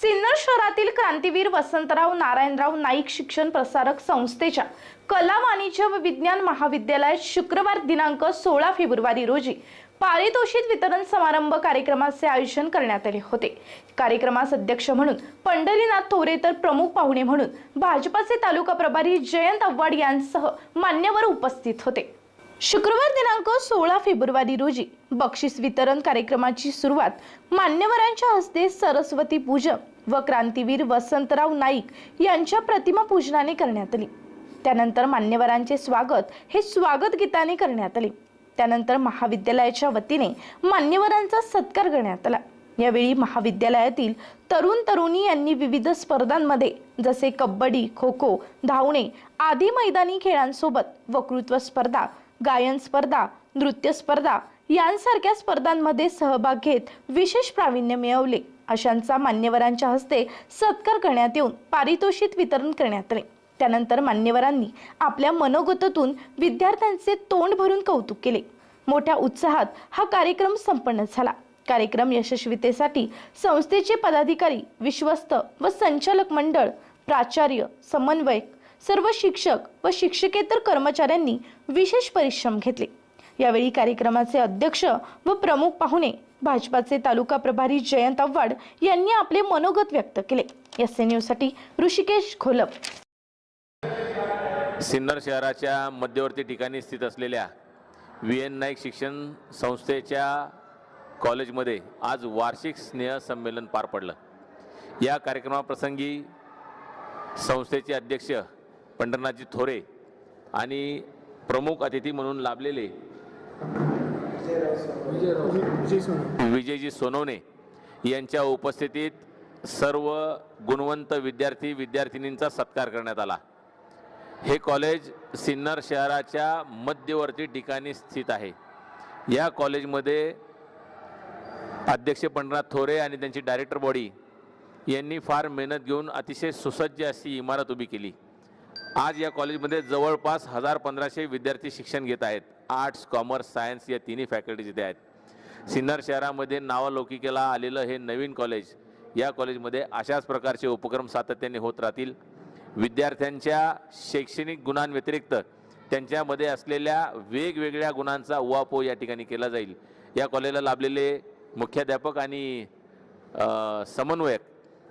सिन्नर शहरातील क्रांतीवीर वसंतराव नारायणराव नाईक शिक्षण प्रसारक संस्थेच्या कला वाणिज्य व विज्ञान महाविद्यालयात शुक्रवार दिनांक सोळा फेब्रुवारी रोजी पारितोषिक वितरण समारंभ कार्यक्रमाचे आयोजन करण्यात आले होते. कार्यक्रमास अध्यक्ष म्हणून पंढरीनाथ थोरे तर प्रमुख पाहुणे म्हणून भाजपाचे तालुका प्रभारी जयंत आव्हाड यांसह मान्यवर उपस्थित होते. शुक्रवार दिनांक सोळा फेब्रुवारी रोजी बक्षीस वितरण कार्यक्रमाची सुरुवात मान्यवरांच्या हस्ते सरस्वती पूजन व क्रांतीवीर वसंतराव नाईक यांच्या प्रतिमा पूजनाने करण्यात आली. त्यानंतर मान्यवरांचे स्वागत हे स्वागत गीताने करण्यात आले. त्यानंतर महाविद्यालयाच्या वतीने मान्यवरांचा सत्कार करण्यात आला. यावेळी महाविद्यालयातील तरुण तरुणी यांनी विविध स्पर्धांमध्ये जसे कबड्डी खो खो धावणे आदी मैदानी खेळांसोबत वक्तृत्व स्पर्धा गायन स्पर्धा नृत्य स्पर्धा यांसारख्या स्पर्धांमध्ये सहभाग घेत विशेष प्रावीण्य मिळवले. अशांचा मान्यवरांच्या हस्ते सत्कार करण्यात येऊन पारितोषिक वितरण करण्यात आले. त्यानंतर मान्यवरांनी आपल्या मनोगतातून विद्यार्थ्यांचे तोंड भरून कौतुक केले. मोठ्या उत्साहात हा कार्यक्रम संपन्न झाला. कार्यक्रम यशस्वीतेसाठी संस्थेचे पदाधिकारी विश्वस्त व संचालक मंडळ प्राचार्य समन्वयक सर्व शिक्षक व शिक्षकेतर कर्मचाऱ्यांनी विशेष परिश्रम घेतले. यावेळी कार्यक्रमाचे अध्यक्ष व प्रमुख पाहुणे भाजपाचे तालुका प्रभारी जयंत आव्हाड यांनी आपले मनोगत व्यक्त केले. एस एनसाठी ऋषिकेश घोलप सिन्नर शहराच्या मध्यवर्ती ठिकाणी स्थित असलेल्या व्ही एन नाईक शिक्षण संस्थेच्या कॉलेजमध्ये आज वार्षिक स्नेह संमेलन पार पडलं. या कार्यक्रमाप्रसंगी संस्थेचे अध्यक्ष पंढरनाथजी थोरे आणि प्रमुख अतिथी म्हणून लाभलेले विजयजी सोनवणे यांच्या उपस्थितीत सर्व गुणवंत विद्यार्थी विद्यार्थिनींचा सत्कार करण्यात आला. हे कॉलेज सिन्नर शहराच्या मध्यवर्ती ठिकाणी स्थित आहे. या कॉलेजमध्ये अध्यक्ष पंढरनाथ थोरे आणि त्यांची डायरेक्टर बॉडी यांनी फार मेहनत घेऊन अतिशय सुसज्ज अशी इमारत उभी केली. आज या कॉलेजमध्ये जवळपास हजार पंधराशे विद्यार्थी शिक्षण घेत आहेत. आर्ट्स कॉमर्स सायन्स या तिन्ही फॅकल्टीज इथे आहेत. सिन्नर शहरामध्ये नावलौकिकेला आलेलं हे नवीन कॉलेज या कॉलेजमध्ये अशाच प्रकारचे उपक्रम सातत्याने होत राहतील. विद्यार्थ्यांच्या शैक्षणिक गुणांव्यतिरिक्त त्यांच्यामध्ये असलेल्या वेगवेगळ्या गुणांचा उवापो या ठिकाणी केला जाईल. या कॉलेजला लाभलेले मुख्याध्यापक आणि समन्वयक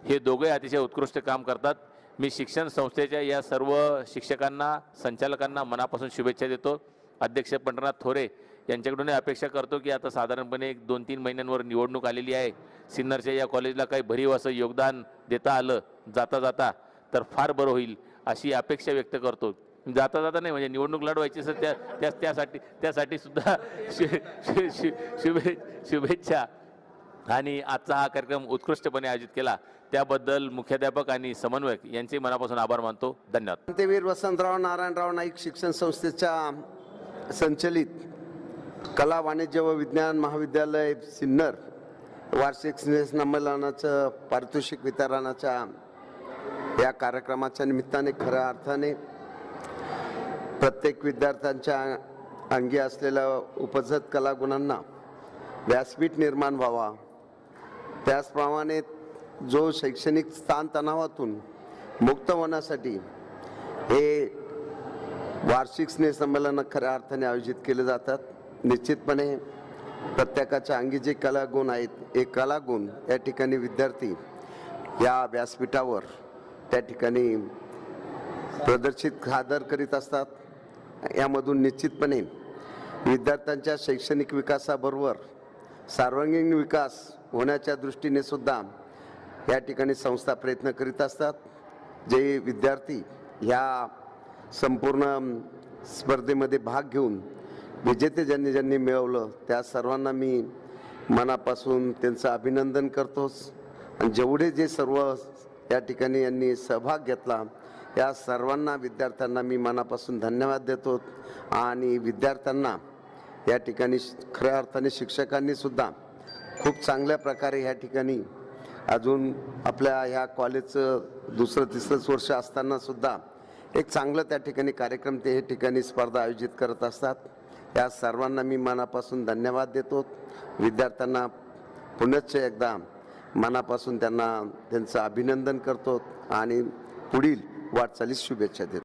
हे दोघे अतिशय उत्कृष्ट काम करतात. मी शिक्षण संस्थेच्या या सर्व शिक्षकांना संचालकांना मनापासून शुभेच्छा देतो. अध्यक्ष पंढरनाथ थोरे यांच्याकडून अपेक्षा करतो की आता साधारणपणे एक दोन तीन महिन्यांवर निवडणूक आलेली आहे. सिन्नरच्या या कॉलेजला काही भरीव असं योगदान देता आलं जाता जाता तर फार बरं होईल अशी अपेक्षा व्यक्त करतो. जाता जाता नाही म्हणजे निवडणूक लढवायची सर त्या त्या त्यासाठी त्यासाठी सुद्धा शुभे शुभेच्छा. आणि आजचा हा कार्यक्रम उत्कृष्टपणे आयोजित केला. त्याबद्दल मुख्याध्यापक आणि समन्वयक यांचे मनापासून आभार मानतो. धन्यवाद. क्रांतीवीर वसंतराव नारायणराव नाईक शिक्षण संस्थेच्या संचलित कला वाणिज्य व विज्ञान महाविद्यालय सिन्नर वार्षिक संमेलनाचं पारितोषिक वितरणाच्या या कार्यक्रमाच्या निमित्ताने खऱ्या अर्थाने प्रत्येक विद्यार्थ्यांच्या अंगी असलेल्या उपजत कलागुणांना व्यासपीठ निर्माण व्हावा. त्याचप्रमाणे जो शैक्षणिक ताणतणावातून मुक्त होण्यासाठी हे वार्षिक स्नेहसंमेलनं खऱ्या अर्थाने आयोजित केले जातात. निश्चितपणे प्रत्येकाच्या अंगी जे कलागुण आहेत हे कलागुण या ठिकाणी विद्यार्थी या व्यासपीठावर त्या ठिकाणी प्रदर्शित सादर करीत असतात. यामधून निश्चितपणे विद्यार्थ्यांच्या शैक्षणिक विकासाबरोबर सार्वांगीण विकास होण्याच्या दृष्टीने सुद्धा या ठिकाणी संस्था प्रयत्न करीत असतात. जे विद्यार्थी ह्या संपूर्ण स्पर्धेमध्ये भाग घेऊन विजेते ज्यांनी ज्यांनी मिळवलं त्या सर्वांना मी मनापासून त्यांचं अभिनंदन करतोच. आणि जेवढे जे सर्व या ठिकाणी यांनी सहभाग घेतला या सर्वांना विद्यार्थ्यांना मी मनापासून धन्यवाद देतो. आणि विद्यार्थ्यांना या ठिकाणी खऱ्या अर्थाने शिक्षकांनीसुद्धा खूप चांगल्या प्रकारे या ठिकाणी अजून आपल्या ह्या कॉलेजचं दुसरं तिसरंच वर्ष असताना सुद्धा एक चांगलं त्या ठिकाणी कार्यक्रम ते हे ठिकाणी स्पर्धा आयोजित करत असतात. या सर्वांना मी मनापासून धन्यवाद देतो. विद्यार्थ्यांना पुनश्च एकदा मनापासून त्यांना त्यांचं अभिनंदन करतो आणि पुढील वाटचालीस शुभेच्छा देतो.